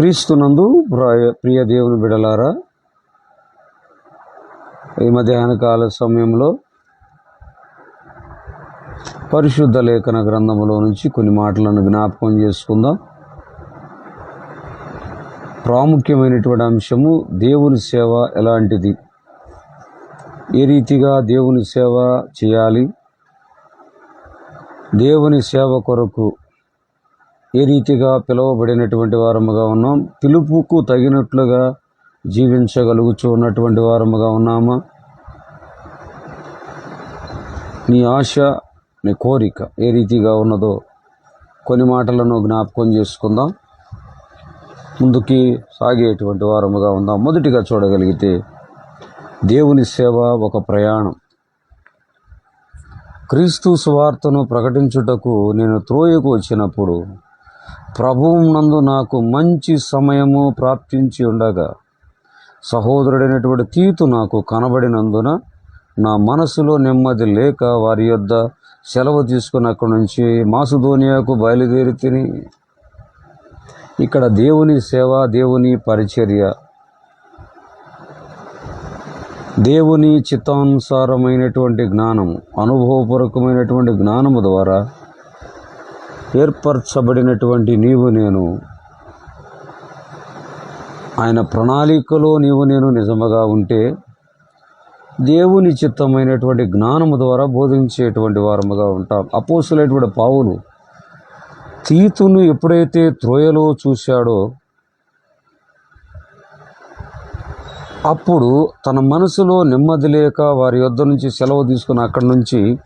క్రీస్తునందు ప్రియ దేవుని బిడలారా ఈ మధ్యాహ్న కాల సమయంలో పరిశుద్ధ లేఖన గ్రంథములో నుంచి కొన్ని మాటలను జ్ఞాపకం చేసుకుందాం. ప్రాముఖ్యమైనటువంటి అంశము దేవుని సేవ ఎలాంటిది? ఏ రీతిగా దేవుని సేవ చేయాలి? దేవుని సేవ కొరకు ఏ రీతిగా పిలువబడినటువంటి వారముగా ఉన్నాం? పిలుపుకు తగినట్లుగా జీవించగలుగుతూ ఉన్నటువంటి వారముగా ఉన్నామా? నీ ఆశ నీ కోరిక ఏ రీతిగా ఉన్నదో కొన్ని మాటలను జ్ఞాపకం చేసుకుందాం. ముందుకి సాగేటువంటి వారముగా ఉందాం. మొదటిగా చూడగలిగితే దేవుని సేవ ఒక ప్రయాణం. క్రీస్తు సువార్తను ప్రకటించుటకు నేను త్రోయకు వచ్చినప్పుడు ప్రభువునందు నాకు మంచి సమయము ప్రాప్తించి ఉండగా సహోదరుడైనటువంటి తీతు నాకు కనబడినందున నా మనసులో నెమ్మది లేక వారి యొద్ద సెలవు తీసుకుని అక్కడి నుంచి మాసుధోనియాకు బయలుదేరి తిని ఇక్కడ దేవుని సేవ దేవుని పరిచర్య దేవుని చిత్తానుసారమైనటువంటి జ్ఞానము అనుభవపూర్వకమైనటువంటి జ్ఞానము ద్వారా ఏర్పరచబడినటువంటి నీవు నేను. ఆయన ప్రణాళికలో నీవు నేను నిజముగా ఉంటే దేవుని చిత్తమైనటువంటి జ్ఞానము ద్వారా బోధించేటువంటి వారముగా ఉంటాం. అపోసులైనటువంటి పావులు తీతును ఎప్పుడైతే త్రోయలో చూశాడో అప్పుడు తన మనసులో నెమ్మది లేక వారి యొద్ద నుంచి సెలవు తీసుకుని అక్కడి నుంచి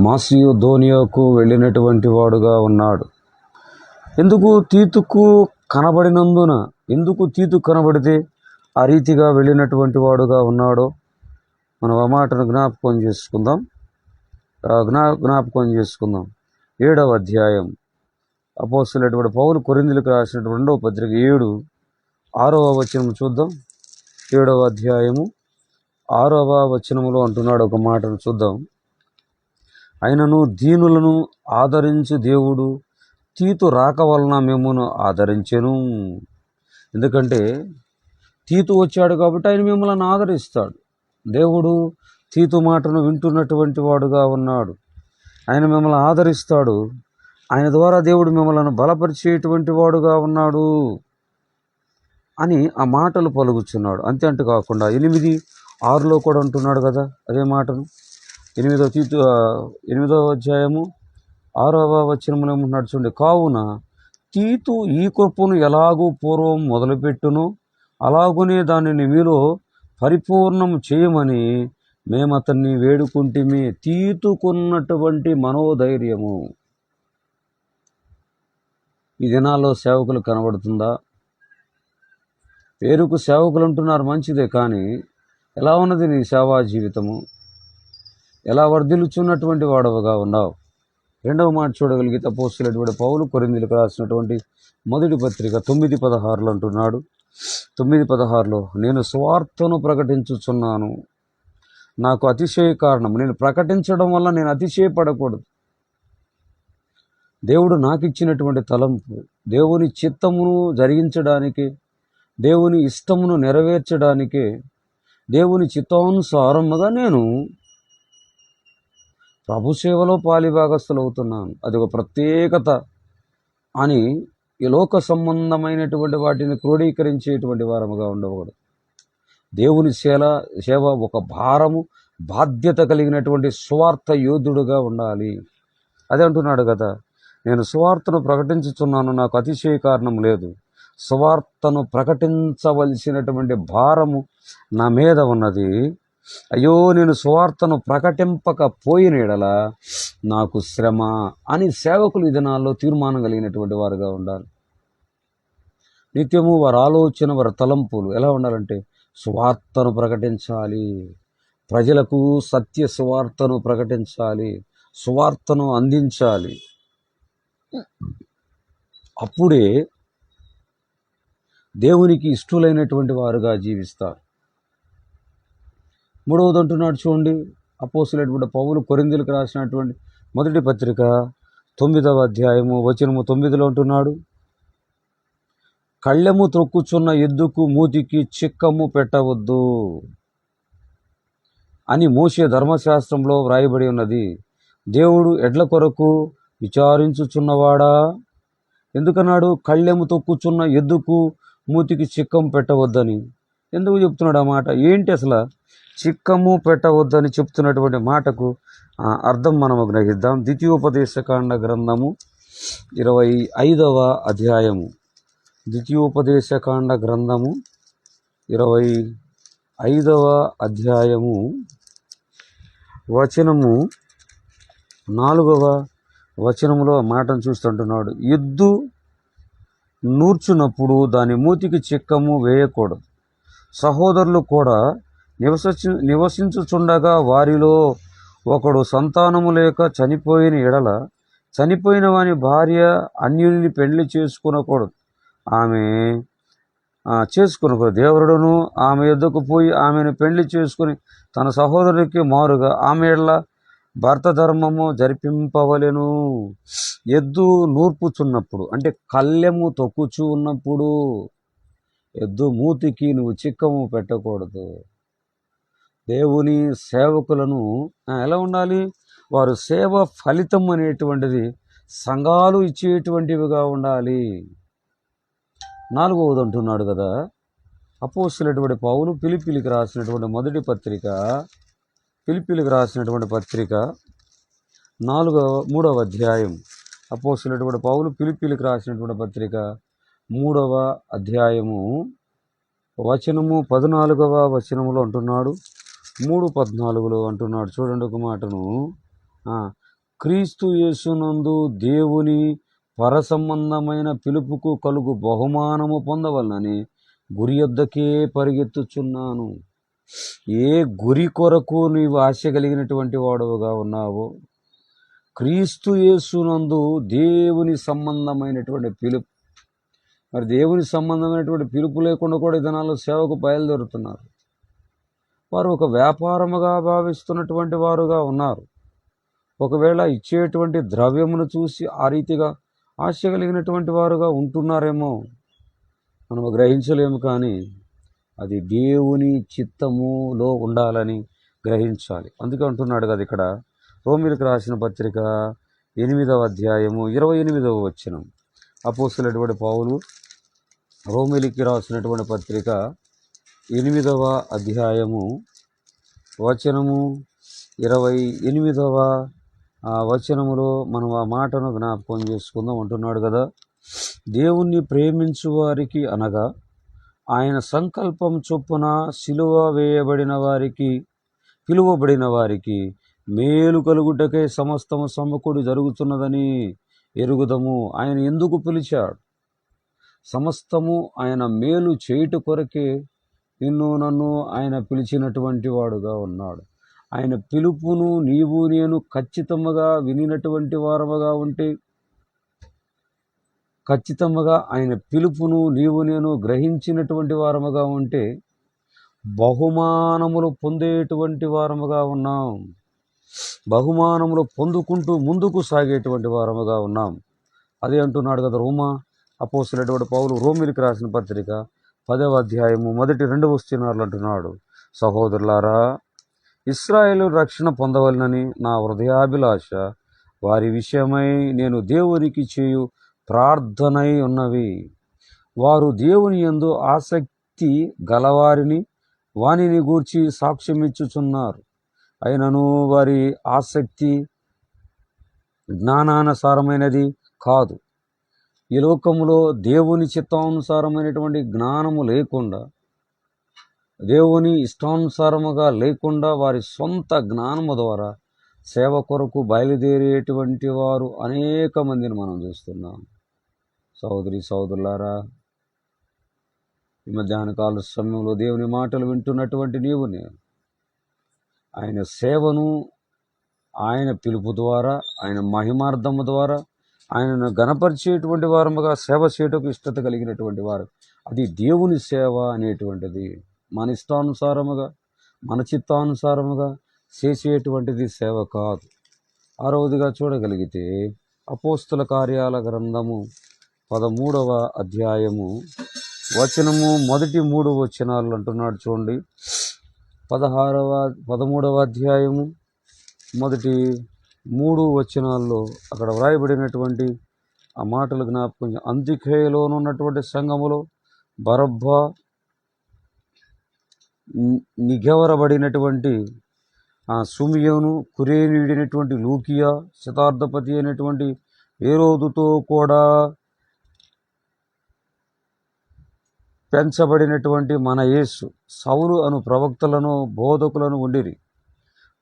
మాసియో ధోనియోకు వెళ్ళినటువంటి వాడుగా ఉన్నాడు. ఎందుకు తీతుకు కనబడినందున ఎందుకు తీతు కనబడితే ఆ రీతిగా వెళ్ళినటువంటి వాడుగా ఉన్నాడో మనం ఆ మాటను జ్ఞాపకం చేసుకుందాం. జ్ఞా జ్ఞాపకం చేసుకుందాం. ఏడవ అధ్యాయం. అపోస్తులటువంటి పౌలు కొరిందులకు రాసినటువంటి రెండవ పత్రిక ఏడు ఆరవ వచనం చూద్దాం. ఏడవ అధ్యాయము ఆరవ వచనములో అంటున్నాడు ఒక మాటను చూద్దాం. అయినను దీనులను ఆదరించు దేవుడు. తీతు రాక వలన మిమ్మల్ని ఆదరించెను. ఎందుకంటే తీతు వచ్చాడు కాబట్టి ఆయన మిమ్మల్ని ఆదరిస్తాడు. దేవుడు తీతు మాటను వింటున్నటువంటి వాడుగా ఉన్నాడు. ఆయన మిమ్మల్ని ఆదరిస్తాడు. ఆయన ద్వారా దేవుడు మిమ్మల్ని బలపరిచేటువంటి వాడుగా ఉన్నాడు అని ఆ మాటలు పలుకుచున్నాడు. అంతే అంటూ కాకుండా ఎనిమిది ఆరులో కూడా అంటున్నాడు కదా అదే మాటను. ఎనిమిదో తీతు ఎనిమిదో ఎనిమిదవ అధ్యాయము ఆరవ వచనములు ఏమంటున్నాడు చూడండి కావున తీతు ఈ కృపను ఎలాగూ పూర్వం మొదలుపెట్టును అలాగునే దానిని మీలో పరిపూర్ణం చేయమని మేము అతన్ని వేడుకుంటేమి. తీతుకున్నటువంటి మనోధైర్యము. ఈ దినాల్లో సేవకులు కనబడుతుందా? పేరుకు సేవకులు అంటున్నారు మంచిదే కానీ ఎలా ఉన్నది నీ సేవా జీవితము? ఎలా వర్ధిల్లుచున్నటువంటి వాడవగా ఉన్నావు? రెండవ మాట చూడగలిగితే పోస్తున్నటువంటి పౌలు కొరిందులకు రాసినటువంటి మొదటి పత్రిక తొమ్మిది పదహారులు అంటున్నాడు. తొమ్మిది పదహారులో నేను స్వార్థను ప్రకటించుచున్నాను. నాకు అతిశయ కారణం నేను ప్రకటించడం వల్ల నేను అతిశయపడకూడదు. దేవుడు నాకు ఇచ్చినటువంటి తలంపు దేవుని చిత్తమును జరిగించడానికి దేవుని ఇష్టమును నెరవేర్చడానికే దేవుని చిత్తానుసారముగా నేను ప్రభు సేవలో పాలిభాగస్తులు అవుతున్నాను అది ఒక ప్రత్యేకత అని ఈ లోక సంబంధమైనటువంటి వాటిని క్రోడీకరించేటువంటి వారముగా ఉండకూడదు. దేవుని సేల సేవ ఒక భారము బాధ్యత కలిగినటువంటి స్వార్థ యోధుడుగా ఉండాలి. అదే అంటున్నాడు కదా నేను సువార్తను ప్రకటించుచున్నాను నాకు అతిశయ కారణం లేదు. సువార్తను ప్రకటించవలసినటువంటి భారము నా మీద ఉన్నది. అయ్యో నేను సువార్తను ప్రకటింపకపోయిన ఎడల నాకు శ్రమ అని సేవకులు ఈ దినాల్లో తీర్మానం కలిగినటువంటి వారుగా ఉండాలి. నిత్యము వారి ఆలోచన వారి తలంపులు ఎలా ఉండాలంటే సువార్తను ప్రకటించాలి. ప్రజలకు సత్య సువార్తను ప్రకటించాలి. సువార్తను అందించాలి. అప్పుడే దేవునికి ఇష్టలైనటువంటి వారుగా జీవిస్తారు. మూడవది అంటున్నాడు చూడండి అపోసులేటువంటి పౌలు కొరిందులకు రాసినటువంటి మొదటి పత్రిక తొమ్మిదవ అధ్యాయము వచనము తొమ్మిదిలో అంటున్నాడు కళ్ళెము త్రొక్కుచున్న ఎద్దుకు మూతికి చిక్కము పెట్టవద్దు అని మోసే ధర్మశాస్త్రంలో వ్రాయబడి ఉన్నది. దేవుడు ఎడ్ల కొరకు విచారించుచున్నవాడా? ఎందుకన్నాడు? కళ్ళెము తొక్కుచున్న ఎద్దుకు మూతికి చిక్కము పెట్టవద్దని. ఎందుకు చెప్తున్నాడు అన్నమాట ఏంటి అసలు? చిక్కము పెట్టవద్దని చెప్తున్నటువంటి మాటకు ఆ, అర్థం మనము గ్రహిద్దాం. ద్వితీయోపదేశకాండ గ్రంథము ఇరవై ఐదవ అధ్యాయము. ద్వితీయోపదేశకాండ గ్రంథము ఇరవై ఐదవ అధ్యాయము. వచనము నాలుగవ వచనములో మాటను చూస్తుంటున్నాడు. ఎద్దు నూర్చునప్పుడు దాని మూతికి చిక్కము వేయకూడదు. సహోదరులు కూడా నివసించు నివసించుచుండగా వారిలో ఒకడు సంతానము లేక చనిపోయిన ఎడల చనిపోయిన వాని భార్య అన్యుని పెళ్ళి చేసుకునకూడదు. ఆమె చేసుకునకూడదు. దేవుడును ఆమె ఎద్దుకు పోయి ఆమెను పెళ్ళి చేసుకుని తన సహోదరుడికి మారుగా ఆమె ఎడల భర్త ధర్మము జరిపింపవలెను. ఎద్దు నూర్పుచున్నప్పుడు అంటే కళ్ళెము తొక్కుచూ ఉన్నప్పుడు ఎద్దు మూతికి నువ్వు చిక్కము పెట్టకూడదు. దేవుని సేవకులను ఎలా ఉండాలి? వారు సేవ ఫలితం అనేటువంటిది సంఘాలు ఇచ్చేటువంటివిగా ఉండాలి. నాలుగవది అంటున్నాడు కదా. అపోసినటువంటి పౌలు పిలిపిలికి రాసినటువంటి మొదటి పత్రిక పిలిపిలికి రాసినటువంటి పత్రిక నాలుగవ మూడవ అధ్యాయం. అపోసినటువంటి పౌలు పిలిపిలికి రాసినటువంటి పత్రిక మూడవ అధ్యాయము వచనము పద్నాలుగవ వచనములో అంటున్నాడు. మూడు పద్నాలుగులో అంటున్నాడు. చూడండి ఒక మాటను. క్రీస్తు యేసునందు దేవుని పరసంబంధమైన పిలుపుకు కలుగు బహుమానము పొందవలనని గురి యొద్దకే పరిగెత్తుచున్నాను. ఏ గురి కొరకు నీవు ఆశ కలిగినటువంటి వాడవుగా ఉన్నావో క్రీస్తు యేసునందు దేవుని సంబంధమైనటువంటి పిలుపు. మరి దేవుని సంబంధమైనటువంటి పిలుపు లేకుండా కూడా ఈ దినాల్లో సేవకు బయలుదేరుతున్నారు. వారు ఒక వ్యాపారముగా భావిస్తున్నటువంటి వారుగా ఉన్నారు. ఒకవేళ ఇచ్చేటువంటి ద్రవ్యమును చూసి ఆ రీతిగా ఆశ కలిగినటువంటి వారుగా ఉంటున్నారేమో మనము గ్రహించలేము కానీ అది దేవుని చిత్తములో ఉండాలని గ్రహించాలి. అందుకే అంటున్నాడు కదా ఇక్కడ రోమిలకు రాసిన పత్రిక ఎనిమిదవ అధ్యాయము ఇరవై ఎనిమిదవ వచ్చినం అపోస్తులటువంటి పావులు రోమిలికి రాసినటువంటి పత్రిక ఎనిమిదవ అధ్యాయము వచనము ఇరవై ఎనిమిదవ వచనములో మనం ఆ మాటను జ్ఞాపకం చేసుకుందాం అంటున్నాడు కదా. దేవుణ్ణి ప్రేమించు వారికి అనగా ఆయన సంకల్పం చొప్పున సిలువ వేయబడిన వారికి పిలువబడిన వారికి మేలు కలుగుటకే సమస్తము సమకూడి జరుగుతున్నదని ఎరుగుదము. ఆయన ఎందుకు పిలిచాడు? సమస్తము ఆయన మేలు చేయుట కొరకే నిన్ను నన్ను ఆయన పిలిచినటువంటి వాడుగా ఉన్నాడు. ఆయన పిలుపును నీవు నేను ఖచ్చితంగా వినినటువంటి వారముగా ఉంటే ఖచ్చితంగా ఆయన పిలుపును నీవు నేను గ్రహించినటువంటి వారముగా ఉంటే బహుమానములు పొందేటువంటి వారముగా ఉన్నాం. బహుమానములు పొందుకుంటూ ముందుకు సాగేటువంటి వారముగా ఉన్నాం. అదే అంటున్నాడు కదా రోమా అపోసినటువంటి పౌలు రోమిలికి రాసిన పత్రిక. పదవ అధ్యాయము మొదటి రెండు వస్తున్నారు అంటున్నాడు. సహోదరులారా ఇస్రాయేలు రక్షణ పొందవలనని నా హృదయాభిలాష వారి విషయమై నేను దేవునికి చేయు ప్రార్థనై ఉన్నవి. వారు దేవుని యందు ఆసక్తి గలవారిని వానిని గూర్చి సాక్ష్యమిచ్చుచున్నారు. అయినను వారి ఆసక్తి జ్ఞానానుసారమైనది కాదు. ఈ లోకములో దేవుని చిత్తానుసారమైనటువంటి జ్ఞానము లేకుండా దేవుని ఇష్టానుసారముగా లేకుండా వారి సొంత జ్ఞానము ద్వారా సేవ కొరకు బయలుదేరేటువంటి వారు అనేక మందిని మనం చూస్తున్నాం. సహోదరి సహోదరులారా ఈ మధ్యాహ్న కాల సమయంలో దేవుని మాటలు వింటున్నటువంటి నీవు నేను. ఆయన సేవను ఆయన పిలుపు ద్వారా ఆయన మహిమార్థము ద్వారా ఆయనను గణపరిచేటువంటి వారముగా సేవ చేయటకు ఇష్టత కలిగినటువంటి వారు. అది దేవుని సేవ అనేటువంటిది. మన ఇష్టానుసారముగా మన చిత్తానుసారముగా చేసేటువంటిది సేవ కాదు. ఆరవదిగా చూడగలిగితే అపోస్తుల కార్యాల గ్రంథము పదమూడవ అధ్యాయము వచనము మొదటి మూడు వచనాలు అంటున్నాడు చూడండి. పదహారవ పదమూడవ అధ్యాయము మొదటి మూడు వచనాల్లో అక్కడ వ్రాయబడినటువంటి ఆ మాటలు జ్ఞాపకం చే- ఉన్నటువంటి సంఘములో బరబ్బ నిఘవరబడినటువంటి ఆ సుమియోను కురేనీడినటువంటి లూకియా శతార్థపతి అయినటువంటి ఏరోదుతో కూడా పెంచబడినటువంటి మన యేసు. సౌలు అను ప్రవక్తలను బోధకులను ఉండిరి.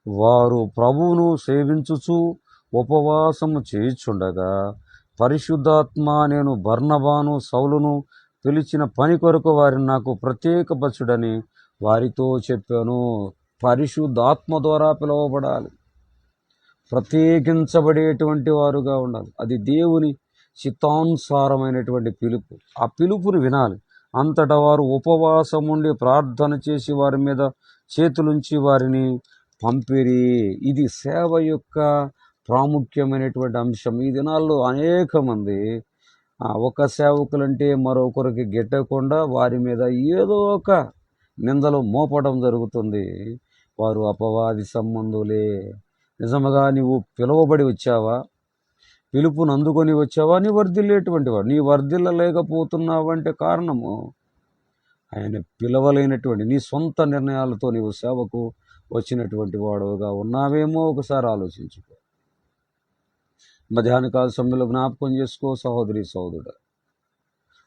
వారు ప్రభువును సేవించుచు ఉపవాసము చేయుచుండగా పరిశుద్ధాత్మ నేను బర్ణబాను సౌలును పిలిచిన పని కొరకు వారిని నాకు ప్రత్యేకపరచుడని వారితో చెప్పాను. పరిశుద్ధాత్మ ద్వారా పిలువబడాలి. ప్రత్యేకించబడేటువంటి వారుగా ఉండాలి. అది దేవుని చిత్తానుసారమైనటువంటి పిలుపు. ఆ పిలుపుని వినాలి. అంతటా వారు ఉపవాసం ఉండి ప్రార్థన చేసి వారి మీద చేతులుంచి వారిని పంపిరి. ఇది సేవ యొక్క ప్రాముఖ్యమైనటువంటి అంశం. ఈ దినాల్లో అనేక మంది ఒక సేవకులంటే మరొకరికి గిట్టకుండా వారి మీద ఏదో ఒక నిందలు మోపడం జరుగుతుంది. వారు అపవాది సంబంధులే. నిజముగా నీవు పిలువబడి వచ్చావా? పిలుపును అందుకొని వచ్చావా? నీ వర్ధిల్లేటువంటి వాడు. నీ వర్ధిల్లలేకపోతున్నావంటే కారణము ఆయన పిలవలేనటువంటి నీ సొంత నిర్ణయాలతో నీవు సేవకు వచ్చినటువంటి వాడుగా ఉన్నావేమో ఒకసారి ఆలోచించుకో. మధ్యాహ్న కాల సమయంలో జ్ఞాపకం చేసుకో సహోదరి సహోదరుడు.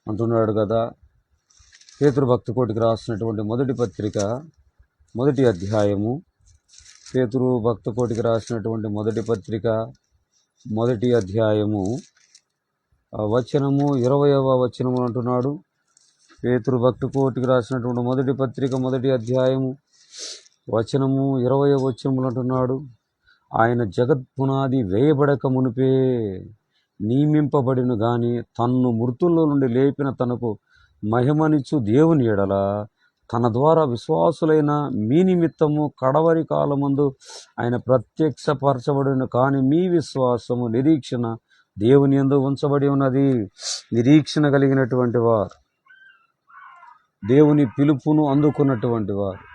అంటున్నాడు కదా పేతురు భక్తి కోటికి రాసినటువంటి మొదటి పత్రిక మొదటి అధ్యాయము. పేతురు భక్త కోటికి రాసినటువంటి మొదటి పత్రిక మొదటి అధ్యాయము. ఆ వచనము ఇరవయవ వచనము అంటున్నాడు. పేతురు భక్త కోటికి రాసినటువంటి మొదటి పత్రిక మొదటి అధ్యాయము. వచనము ఇరవై వచనములు అంటున్నాడు ఆయన జగత్పునాది వేయబడక మునిపే నియమింపబడిను గాని తన్ను మృతుల్లో నుండి లేపిన తనకు మహిమనిచ్చు దేవుని ఎడల తన ద్వారా విశ్వాసులైన మీ నిమిత్తము కడవరి కాలమందు ఆయన ప్రత్యక్షపరచబడిన కానీ మీ విశ్వాసము నిరీక్షణ దేవుని ఎందు ఉంచబడి ఉన్నది. నిరీక్షణ కలిగినటువంటి వారు దేవుని పిలుపును అందుకున్నటువంటి వారు.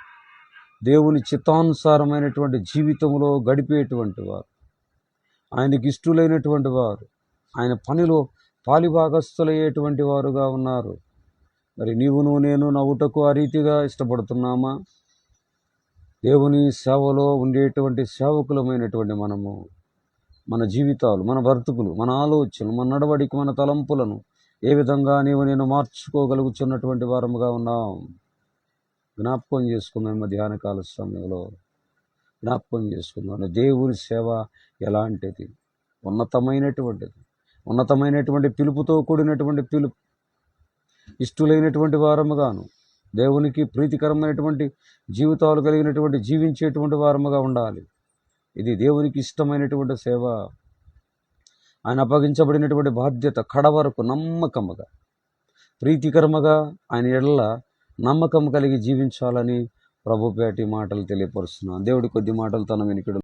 దేవుని చిత్తానుసారమైనటువంటి జీవితంలో గడిపేటువంటి వారు. ఆయనకి ఇష్టలైనటువంటి వారు. ఆయన పనిలో పాలిభాగస్థులయ్యేటువంటి వారుగా ఉన్నారు. మరి నీవును నేను నవ్వుటకు ఆ రీతిగా ఇష్టపడుతున్నామా? దేవుని సేవలో ఉండేటువంటి సేవకులమైనటువంటి మనము మన జీవితాలు మన బ్రతుకులు మన ఆలోచనలు మన నడవడికి మన తలంపులను ఏ విధంగా నీవు నేను మార్చుకోగలుగుతున్నటువంటి వారముగా ఉన్నాం. జ్ఞాపకం చేసుకుందాం మధ్యాహ్న కాల సమయంలో జ్ఞాపకం చేసుకుందాం దేవుని సేవ ఎలాంటిది? ఉన్నతమైనటువంటిది. ఉన్నతమైనటువంటి పిలుపుతో కూడినటువంటి పిలుపు. ఇష్టలైనటువంటి వారముగాను దేవునికి ప్రీతికరమైనటువంటి జీవితాలు కలిగినటువంటి జీవించేటువంటి వారముగా ఉండాలి. ఇది దేవునికి ఇష్టమైనటువంటి సేవ. ఆయన అప్పగించబడినటువంటి బాధ్యత కడవరకు నమ్మకముగా ప్రీతికరముగా ఆయన ఎడల నమ్మకం కలిగి జీవించాలని ప్రభుపేటి మాటలు తెలియపరుస్తున్నాను. దేవుడి కొద్ది మాటలు తన వెనుకడు